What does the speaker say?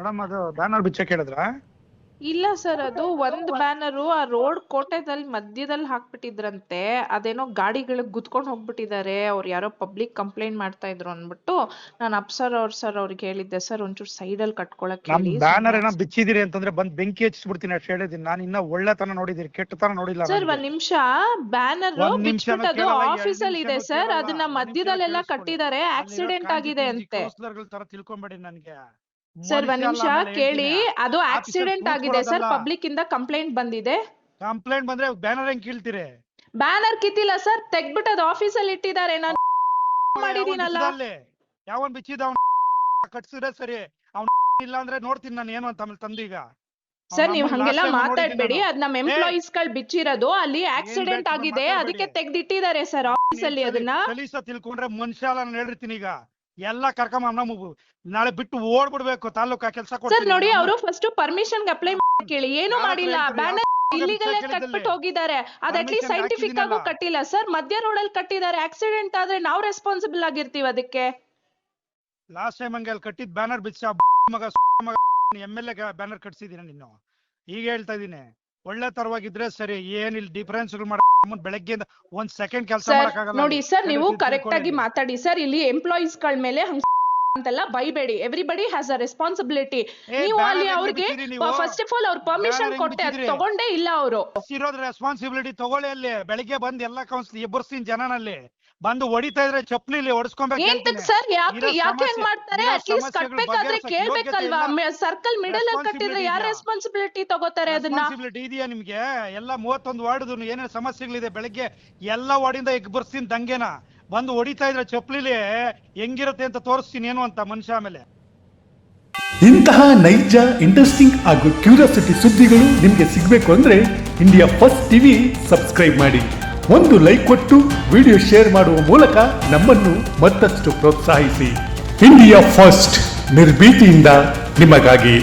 Madam ಅದು banner ಬಿಚ್ಚಕ್ ಹೇಳಿದ್ರಾ ಇಲ್ಲ sir ಅದು ಒಂದ್ ಬ್ಯಾನರು ಆ ರೋಡ್ ಕೋಟೆದಲ್ಲಿ ಮಧ್ಯದಲ್ಲಿ ಹಾಕ್ಬಿಟ್ಟಿದ್ರಂತೆ ಅದೇನೋ ಗಾಡಿಗಳಿಗೆ ಗುದ್ಕೊಂಡು ಹೋಗ್ಬಿಟ್ಟಿದ್ದಾರೆ ಅವ್ರು ಯಾರೋ ಪಬ್ಲಿಕ್ ಕಂಪ್ಲೇಂಟ್ ಮಾಡ್ತಾ ಇದ್ರು ಅಂದ್ಬಿಟ್ಟು ನಾನು ಅಪ್ಸರ್ ಅವ್ರ ಸರ್ ಅವ್ರಿಗೆ ಹೇಳಿದ್ದೆ ಸರ್ ಒಂಚೂರು ಸೈಡಲ್ಲಿ ಕಟ್ಕೊಳಕ್ ನಮ್ ಹೇಳಿ ಬ್ಯಾನರ್ ಏನೋ ಬಿಚ್ಚಿದಿರಿ ಅಂತಂದ್ರೆ ಬಂದ್ ಬೆಂಕಿ ಹಚ್ಚಿಸ್ಬಿಡ್ತೀನಿ ಅಷ್ಟು ಹೇಳಿದೀನಿ ನಾನು ಇನ್ನ ಒಳ್ಳೆತನ ನೋಡಿದೀನಿ ಕೆಟ್ಟತನ ನೋಡಿಲ್ಲ ಸರ್. ಒಂದ್ ನಿಮಿಷ ಬ್ಯಾನರ್ ಒಂದ್ ಕೇಳಲ್ಲ, ಎರಡ್ ಆಫೀಸ್ ಅಲ್ಲಿ ಇದೆ ಸರ್ ಕೇಳಲ್ಲ, ಅದನ್ನ ಒಂದ್ ನಿಮಿಷ ಮಧ್ಯದಲ್ಲೆಲ್ಲ. ಕಟ್ಟಿದ್ದಾರೆ ಆಕ್ಸಿಡೆಂಟ್ ಆಗಿದೆ ಅಂತೆ. ತರ ತಿಳ್ಕೊಂಬೇಡಿ ನನ್ಗೆ. ಸರ್ ಒಂದ್ ನಿಮಿಷ ಕೇಳಿ. ಅದು ಆಕ್ಸಿಡೆಂಟ್ ಆಗಿದೆ. ಸರ್ ಪಬ್ಲಿಕ್ ಇಂದ ಕಂಪ್ಲೇಂಟ್ ಬಂದಿದೆ. ಕಂಪ್ಲೇಂಟ್ ಬಂದ್ರೆ ಬ್ಯಾನರ್ ಹೆಂಗ್ ಕೀಳ್ತೀರಿ? ಬ್ಯಾನರ್ ಕಿತ್ತಿಲ್ಲ ಸರ್ ತೆಗ್ಬಿಟ್ಟು ಅದು ಆಫೀಸ್ ಅಲ್ಲಿ ಇಟ್ಟಿದ್ದಾರೆ. ನಾನು ಮಾಡಿದೀನಲ್ಲ. ಯಾವನ್ ಬಿಚ್ಚಿದ ಅವ್ನ್ ಕಟ್ಸಿದ್ರೆ ಸರಿ. ಅವ್ನ್ ಇಲ್ಲ ಅಂದ್ರೆ ನೋಡ್ತೀನಿ ನಾನು ಏನು ಅಂತ ತಂದೀಗ. ಸರ್ ನೀವ್ ಹಂಗೆಲ್ಲ ಮಾತಾಡ್ಬೇಡಿ. ಅದ್ ನಮ್ ಎಂಪ್ಲಾಯೀಸ್ಗಳು ಬಿಚ್ಚಿರೋದು. ಅಲ್ಲಿ ಆಕ್ಸಿಡೆಂಟ್ ಆಗಿದೆ. ಅದಕ್ಕೆ ತೆಗ್ದಿಟ್ಟಿದ್ದಾರೆ ಸರ್ ಆಫೀಸ್ ಅಲ್ಲಿ ಅದನ್ನ. ಕಲೀಸ ತಿಳ್ಕೊಂಡ್ರೆ ಮನುಷ್ಯ ನಾನು ಹೇಳಿರ್ತೀನಿ ಈಗ. ಎಲ್ಲ ಕರ್ಕೊಂಬ ನಾಳೆ ಬಿಟ್ಟು ಓಡ್ಬಿಡ್ಬೇಕು ತಾಲೂಕಾ ಕೆಲಸ ಸರ್ ನೋಡಿ ಅವರು ಫಸ್ಟ್ ಪರ್ಮಿಷನ್ ಅಪ್ಲೈ ಕೇಳಿ. ಏನು ಮಾಡಿಲ್ಲ. ಬ್ಯಾನರ್ ಇಲ್ಲಿಗಲ್ ಕಟ್ಬಿಟ್ಟು ಹೋಗಿದ್ದಾರೆ. ಅದ್ ಅಟ್ಲೀಸ್ಟ್ ಸೈಂಟಿಫಿಕ್ ಆಗು. ಕಟ್ಟಿಲ್ಲ. ಸರ್ ಮಧ್ಯ ರೋಡ್ ಅಲ್ಲಿ ಕಟ್ಟಿದ್ದಾರೆ. ಆಕ್ಸಿಡೆಂಟ್ ಆದ್ರೆ ನಾವು ರೆಸ್ಪಾನ್ಸಿಬಲ್ ಆಗಿರ್ತೀವಿ ಅದಕ್ಕೆ. ಲಾಸ್ಟ್ ಟೈಮ್ ಹಂಗೆ ಅಲ್ಲಿ ಕಟ್ಟಿದ್ ಬ್ಯಾನರ್ ಬಿಚ್ಚ ಮಗ ಮಗ ಎಂ ಎಲ್ ಎ ಬ್ಯಾನರ್ ಕಟ್ಸಿದೀನಿ ನೀನು ಈಗ ಹೇಳ್ತಾ ಇದೀನಿ ಒಳ್ಳೆ ತರವಾಗಿದ್ರೆ ಸರಿ ಏನಿಲ್ಲ ಡಿಫರೆನ್ಸ್ ಬೆಳಗ್ಗೆಯಿಂದ ಒಂದ್ ಸೆಕೆಂಡ್ ಕೆಲಸ ಸರ್ ಮಾಡಕ್ಕಾಗಲ್ಲ. ನೋಡಿ ಸರ್ ನೀವು ಕರೆಕ್ಟ್ ಆಗಿ ಮಾತಾಡಿ. ಸರ್ ಇಲ್ಲಿ ಎಂಪ್ಲಾಯೀಸ್ಗಳ ಮೇಲೆ ಹಂಗ್ ಅಂತೆಲ್ಲ ಬೈಬೇಡಿ. ಎವ್ರಿಬಡಿ ಹ್ಯಾಸ್ ಅ ರೆಸ್ಪಾನ್ಸಿಬಿಲಿಟಿ ನೀವು ಅಲ್ಲಿ ಅವ್ರಿಗೆ ಫಸ್ಟ್ ಆಫ್ ಆಲ್ ಅವ್ರ ಪರ್ಮಿಷನ್ ಕೊಟ್ಟೆ ಅದ್ ತಗೊಂಡೇ ಇಲ್ಲ ಅವರು. ಇರೋದ್ ರೆಸ್ಪಾನ್ಸಿಬಿಲಿಟಿ ತಗೊಳ್ಳಿ ಅಲ್ಲಿ. ಬೆಳಿಗ್ಗೆ ಬಂದ್ ಎಲ್ಲಾ ಕೌನ್ಸಿಲ್ ಎಬ್ಬರ್ಸ್ತೀನಿ ಜನನಲ್ಲಿ. ಬಂದು ಹೊಡಿತಾ ಇದ್ರೆ ಚಪ್ಪಲಿ ಹೊಡಿಸ್ಕೊಂಬೇಕು ಏಂತಕ್ ಸರ್ ಯಾಕೆ ಯಾಕೆ ಹೆಂಗ್ ಮಾಡ್ತಾರೆ? ಅಟ್ಲೀಸ್ಟ್ ಕಟ್ಬೇಕಾದ್ರೆ ಕೇಳ್ಬೇಕಲ್ವಾ? ಸರ್ಕಲ್ ಮಿಡಲ್ ಅಲ್ಲಿ ಕಟ್ಟಿದ್ರೆ ಯಾರ ರೆಸ್ಪಾನ್ಸಿಬಿಲಿಟಿ ತಗೋತಾರೆ ಅದನ್ನ? ರೆಸ್ಪಾನ್ಸಿಬಿಲಿಟಿ ಇದೆಯಾ ನಿಮ್ಗೆ? ಎಲ್ಲ ಮೂವತ್ತೊಂದು ವಾರ್ಡ್ ಏನೇನು ಸಮಸ್ಯೆಗಳಿದೆ? ಬೆಳಗ್ಗೆ ಎಲ್ಲ ವಾರ್ಡಿಂದ ಎಬ್ಬರ್ಸ್ತೀನಿ ದಂಗೆನ? ಬಂದು ಹೊಡಿತಾ ಇದ್ರೆ ಚಪ್ಲಿಲಿ ಹೆಂಗಿರುತ್ತೆ ಅಂತ ತೋರಿಸ್ತೀನಿ ಏನು ಅಂತ ಮನುಷ್ಯ ಆಮೇಲೆ. ಇಂತಹ ನೈಜ ಇಂಟ್ರೆಸ್ಟಿಂಗ್ ಹಾಗೂ ಕ್ಯೂರಿಯಾಸಿಟಿ ಸುದ್ದಿಗಳು ನಿಮಗೆ ಸಿಗಬೇಕು ಅಂದರೆ ಇಂಡಿಯಾ ಫಸ್ಟ್ ಟಿವಿ ಸಬ್ಸ್ಕ್ರೈಬ್ ಮಾಡಿ. ಒಂದು ಲೈಕ್ ಕೊಟ್ಟು ವಿಡಿಯೋ ಶೇರ್ ಮಾಡುವ ಮೂಲಕ ನಮ್ಮನ್ನು ಮತ್ತಷ್ಟು ಪ್ರೋತ್ಸಾಹಿಸಿ. ಇಂಡಿಯಾ ಫಸ್ಟ್ ನಿರ್ಭೀತಿಯಿಂದ ನಿಮಗಾಗಿ.